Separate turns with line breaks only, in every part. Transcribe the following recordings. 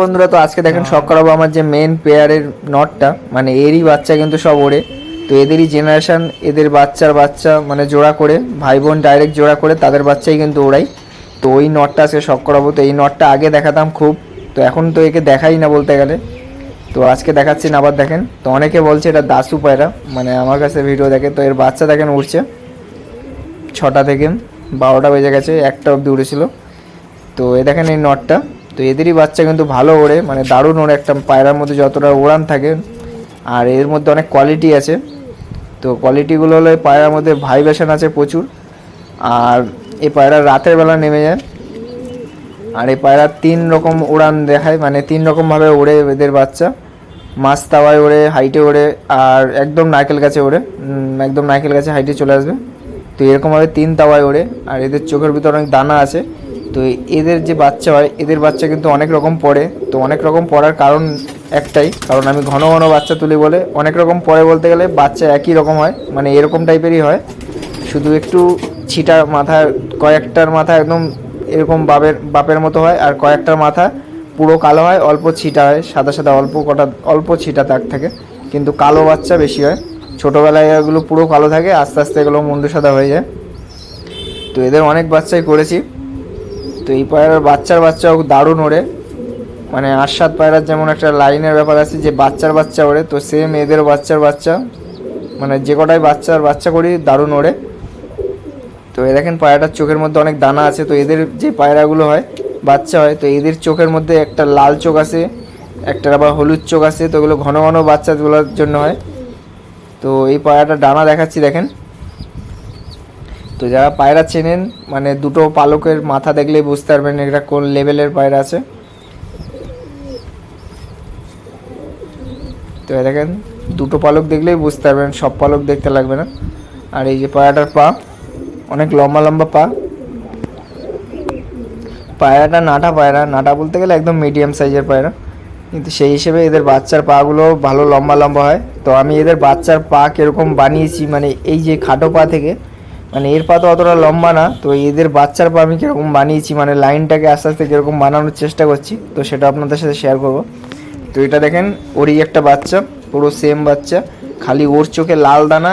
বন্ধুরা তো আজকে দেখেন শখ করাবো আমার যে মেন পেয়ারের নটটা মানে এরই বাচ্চা কিন্তু সব ওড়ে তো এদেরই জেনারেশান এদের বাচ্চার বাচ্চা মানে জোড়া করে ভাই বোন ডাইরেক্ট জোড়া করে তাদের বাচ্চাই কিন্তু ওড়াই তো ওই নটটা আজকে শখ করাবো। তো এই নটটা আগে দেখাতাম খুব। তো এখন তো একে দেখাই না বলতে গেলে। তো আজকে দেখাচ্ছি না আবার দেখেন। তো অনেকে বলছে এটা দাসু পায়রা। মানে আমার কাছে ভিডিও দেখে। তো এর বাচ্চা দেখেন উঠছে ছটা থেকে বারোটা বেজে গেছে একটা অবধি উড়েছিল। তো এ দেখেন এই নটটা তো এদেরই বাচ্চা কিন্তু ভালো ওড়ে মানে দারুণ ওড়ে একটা পায়রার মধ্যে যতটা ওড়ান থাকে। আর এর মধ্যে অনেক কোয়ালিটি আছে। তো কোয়ালিটিগুলো হলো পায়রার মধ্যে ভাইব্রেশন আছে প্রচুর। আর এই পায়রা রাতের বেলা নেমে যায়। আর এই পায়রা তিন রকম উড়ান দেখায় মানে তিন রকমভাবে ওড়ে এদের বাচ্চা। মাছ তাওয়ায় ওড়ে, হাইটে ওড়ে, আর একদম নারকেল গাছে ওড়ে। একদম নারকেল গাছে হাইটে চলে আসবে। তো এরকমভাবে তিন তাওয়ায় ওড়ে, আর এদের চোখের ভিতরে অনেক দানা আছে। তো এদের যে বাচ্চা হয়, এদের বাচ্চা কিন্তু অনেক রকম পড়ে। তো অনেক রকম পড়ার কারণ একটাই, কারণ আমি ঘন ঘন বাচ্চা তুলি বলে। অনেক রকম পড়ে বলতে গেলে বাচ্চা একই রকম হয় মানে এরকম টাইপেরই হয়। শুধু একটু ছিটা মাথা, কয়েকটার মাথা একদম এরকম বাপের বাপের মতো হয়, আর কয়েকটার মাথা পুরো কালো হয়, অল্প ছিটা হয়, সাদা সাদা অল্প কটা, অল্প ছিটা দাগ থাকে। কিন্তু কালো বাচ্চা বেশি হয়। ছোটোবেলায় এগুলো পুরো কালো থাকে, আস্তে আস্তে এগুলো মুন্ডু সাদা হয়ে যায়। তো এদের অনেক বাচ্চাই করেছি। তো এই পায়রার বাচ্চার বাচ্চাও দারুণ ওড়ে। মানে আশাদ পায়রার যেমন একটা লাইনের ব্যাপার আছে যে বাচ্চার বাচ্চা ওড়ে, তো সেম এদের বাচ্চার বাচ্চা। মানে যে কটাই বাচ্চার বাচ্চা করি, দারুণ ওড়ে। তো এ দেখেন পায়রাটার চোখের মধ্যে অনেক দানা আছে, তো এদের যে পায়রাগুলো হয়, বাচ্চা হয়, তো এদের চোখের মধ্যে একটা লাল চোখ আছে, একটা আবার হলুদ চোখ আছে, তো এগুলো ঘন ঘন বাচ্চাগুলোর জন্য হয়। তো এই পায়রাটা ডানা দেখাচ্ছি দেখেন। তো যারা পায়রা চেনেন মানে দুটো পালকের মাথা দেখলেই বুঝতে পারবেন এটা কোন লেভেলের পায়রা আছে। তো দেখেন, দুটো পালক দেখলেই বুঝতে পারবেন, সব পালক দেখতে লাগবে না। আর এই যে পায়রাটার পা, অনেক লম্বা লম্বা পা। পায়রাটা নাটা পায়রা, নাটা বলতে গেলে একদম মিডিয়াম সাইজের পায়রা। কিন্তু সেই হিসেবে এদের বাচ্চার পাগুলো ভালো লম্বা লম্বা হয়। তো আমি এদের বাচ্চার পা কীরকম বানিয়েছি মানে এই যে খাটো পা থেকে মানে এর পা তো অতটা লম্বা না, তো এদের বাচ্চার পা আমি কীরকম বানিয়েছি মানে লাইনটাকে আস্তে আস্তে কীরকম বানানোর চেষ্টা করছি, তো সেটা আপনাদের সাথে শেয়ার করব। তো এটা দেখেন, ওরই একটা বাচ্চা, পুরো সেম বাচ্চা, খালি ওর চোখে লাল দানা,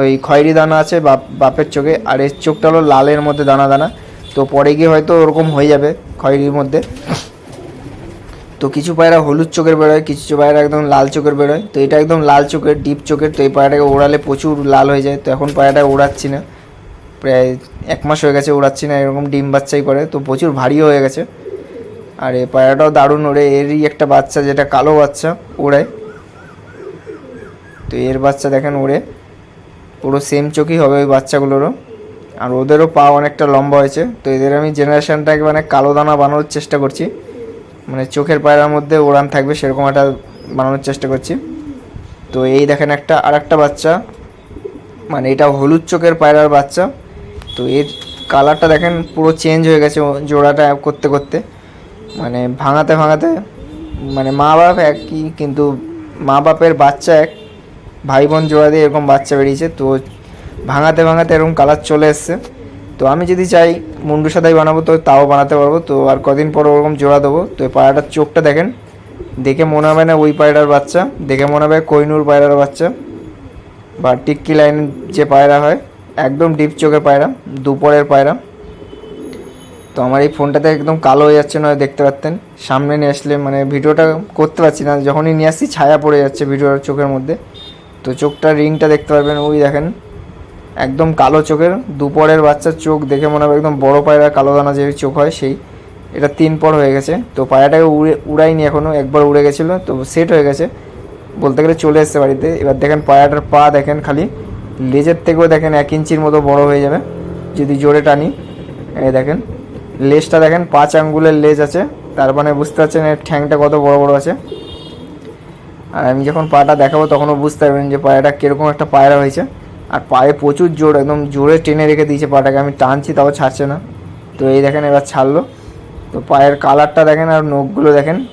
ওই খয়েরি দানা আছে বাপ, বাপের চোখে, আর এর চোখটা হলো লালের মধ্যে দানা দানা, তো পরে গিয়ে হয়তো ওরকম হয়ে যাবে খয়েরির মধ্যে। তো কিছু পায়রা হলুদ চোখের বেরোয় কিছু পায়রা একদম লাল চোখের বেরোয় তো এটা একদম লাল চোখের, ডিপ চোখের, তো এই পায়রাটাকে ওড়ালে প্রচুর লাল হয়ে যায়, তো এখন পায়রাটা ওড়াচ্ছি না। প্রায় এক মাস হয়ে গেছে ওড়াচ্ছি না, এরকম ডিম বাচ্চাই করে, তো প্রচুর ভারীও হয়ে গেছে। আর এই পায়রাটাও দারুণ ওড়ে, এরই একটা বাচ্চা যেটা কালো বাচ্চা ওড়ায় তো এর বাচ্চা দেখেন ওড়ে, পুরো সেম চোখই হবে ওই বাচ্চাগুলোরও। আর ওদেরও পা অনেকটা লম্বা হয়েছে, তো এদের আমি জেনারেশনটাকে মানে কালো দানা বানানোর চেষ্টা করছি। মানে চোখের পায়রার মধ্যে ওড়ান থাকবে, সেরকম একটা বানানোর চেষ্টা করছি। তো এই দেখেন একটা আর একটা বাচ্চা মানে এটা হলুদ চোখের পায়রার বাচ্চা। তো এর কালারটা দেখেন পুরো চেঞ্জ হয়ে গেছে জোড়াটা করতে করতে। মানে ভাঙাতে ভাঙাতে মানে মা বাপ একই, কিন্তু মা বাপের বাচ্চা এক ভাই বোন জোড়া দিয়ে এরকম বাচ্চা বেরিয়েছে। তো ভাঙাতে ভাঙাতে এরকম কালার চলে এসছে। তো আমি যদি চাই মুন্ডু সাদাই বানাবো, তো তাও বানাতে পারব। তো আর কদিন পর ওরকম জোড়া দেবো। তো এই পায়রাটার চোখটা দেখেন, দেখে মনে হবে না ওই পায়রার বাচ্চা। দেখে মনে হবে কৈনুর পায়রার বাচ্চা। বা টিক্কি লাইন যে পায়রা হয় একদম ডিপ চোখের পায়রা, দুপুরের পায়রা। তো আমার এই ফোনটাতে একদম কালো হয়ে যাচ্ছে নয় দেখতে পারতেন সামনে নিয়ে আসলে মানে ভিডিওটা করতে পারছি না, যখনই নিয়ে আসছি ছায়া পড়ে যাচ্ছে ভিডিওর চোখের মধ্যে। তো চোখটা রিংটা দেখতে পারবেন, ওই দেখেন। একদম কালো চোখের, দুপরের বাচ্চার চোখ দেখে মনে হবে একদম বড় পায়রা, কালো দানা যে চোখ হয় সেই। এটা তিন পর হয়ে গেছে। তো পায়রাটাকে উড়ে, উড়াইনি এখনও একবার উড়ে গেছিল, তো সেট হয়ে গেছে। বলতে গেলে চলে এসছে বাড়িতে। এবার দেখেন পায়রাটার পা দেখেন খালি। লেজের থেকেও দেখেন এক ইঞ্চির মতো বড় হয়ে যাবে। যদি জোরে টানি, এই দেখেন, লেজটা দেখেন, পাঁচ আঙ্গুলের লেজ আছে। তার মানে বুঝতে পারছেন এর ঠ্যাংটা কত বড় বড় আছে। আর আমি যখন পাটা দেখাবো, তখনও বুঝতে পারবেন যে পায়রাটা কীরকম একটা পায়রা হয়েছে। আর পায়ে প্রচুর জোর, একদম জোরে টেনে রেখে দিয়েছে পাটাকে। আমি টানছি, তাও ছাড়ছে না। তো এই দেখেন, এবার ছাড়লো। তো পায়ের কালারটা দেখেন, আর নখগুলো দেখেন।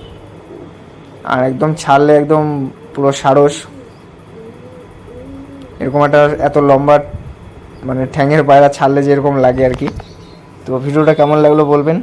আর একদম ছাড়লে একদম পুরো সারস। এরকম একটা এত লম্বা মানে ঠ্যাঙের পায়রা ছাড়লে যেরকম লাগে আর কি। তো ভিডিওটা কেমন লাগল বলবেন?